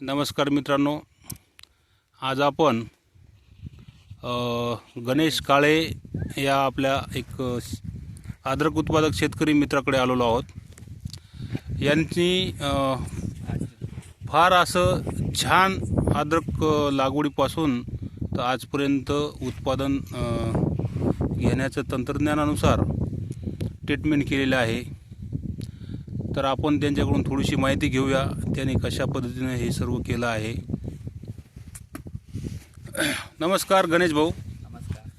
नमस्कार मित्रांनो. आज आपण गणेश काळे या आपल्या एक आद्रक अद्रक उत्पादक शेतकरी मित्राकडे आलेलो आहोत. यांनी फार असं छान अद्रक लागवडीपासून तर आजपर्यंत उत्पादन घेण्याचं तंत्रज्ञानानुसार ट्रीटमेंट केलेलं आहे. तर आपण त्यांच्याकडून थोडीशी माहिती घेऊया त्यांनी कशा पद्धतीने हे सर्व केलं आहे. नमस्कार गणेश भाऊ. नमस्कार.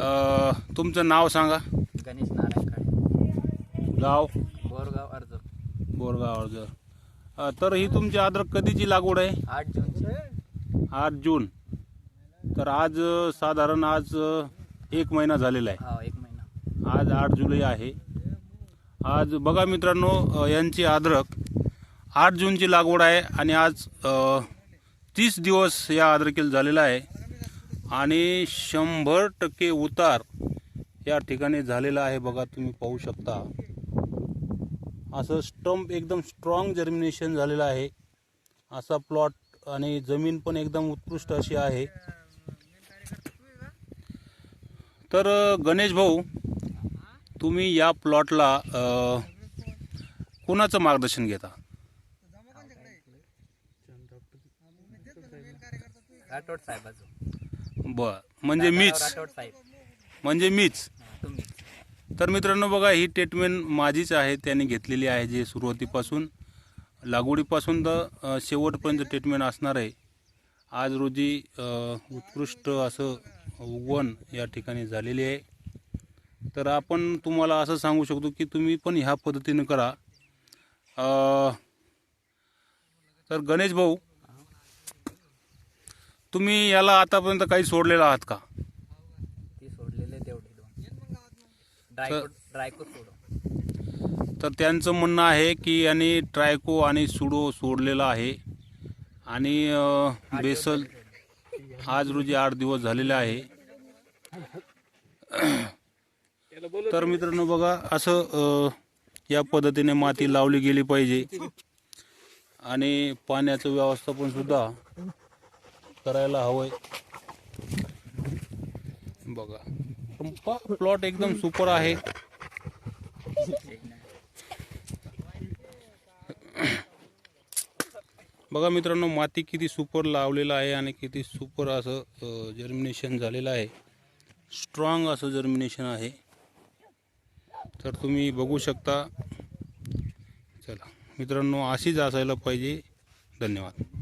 अ, तुमचं नाव सांगा. गणेश नारायण काळे. गाव? बोरगाव अर्ज बोरगाव अर्ज अ, तर ही तुमची अद्रक कधीची लागवड आहे? आठ जूनचे. आठ जून. तर आज अ, साधारण आज अ, एक महिना झालेला आहे. हा एक महिना. आज आठ जुलै आहे. आज बघा मित्रांनो यांची अद्रक आठ जूनची लागवड आहे आणि आज तीस दिवस या अद्रकेला झालेला आहे. आणि शंभर टक्के उतार या ठिकाणी झालेला आहे बघा तुम्ही पाहू शकता. असं स्टंप एकदम स्ट्रॉंग जर्मिनेशन झालेलं आहे. असा प्लॉट आणि जमीन पण एकदम उत्कृष्ट अशी आहे. तर गणेश भाऊ तुम्ही या प्लॉटला कुणाचं मार्गदर्शन घेता? राठोड साहेबाचं बर. म्हणजे मीच. म्हणजे मीच. हा, तुम्ही. तर मित्रांनो बघा ही ट्रीटमेंट माझीच आहे त्यांनी घेतलेली आहे जे सुरुवातीपासून. लागवडीपासून तर शेवटपर्यंत ट्रीटमेंट असणार आहे. आज रोजी उत्कृष्ट असं उगवण या ठिकाणी झालेली आहे. तर आपण तुम्हाला असं सांगू शकतो की तुम्ही पण ह्या पद्धतीनं करा. तर गणेश भाऊ तुम्ही याला आतापर्यंत काही सोडलेलं आहात का? ती सोडलेले तेवढे दोन. ड्रायकोट तर त्यांचं म्हणणं आहे की यांनी ट्रायको आणि सुडो सोडलेलं आहे. आणि बेसल आज रोजी आठ दिवस झालेले आहे. तर मित्रांनो बघा असं अ, या पद्धतीने माती लावली गेली पाहिजे. आणि पाण्याचं व्यवस्थापन सुद्धा करायला हवंय. बघा प्लॉट एकदम सुपर आहे. बघा मित्रांनो माती किती सुपर लावलेलं आहे आणि किती सुपर असं जर्मिनेशन झालेलं आहे. स्ट्रॉंग असं जर्मिनेशन आहे. तर तुम्ही बघू शकता. चला. मित्रांनो अशीच असायला पाहिजे. धन्यवाद.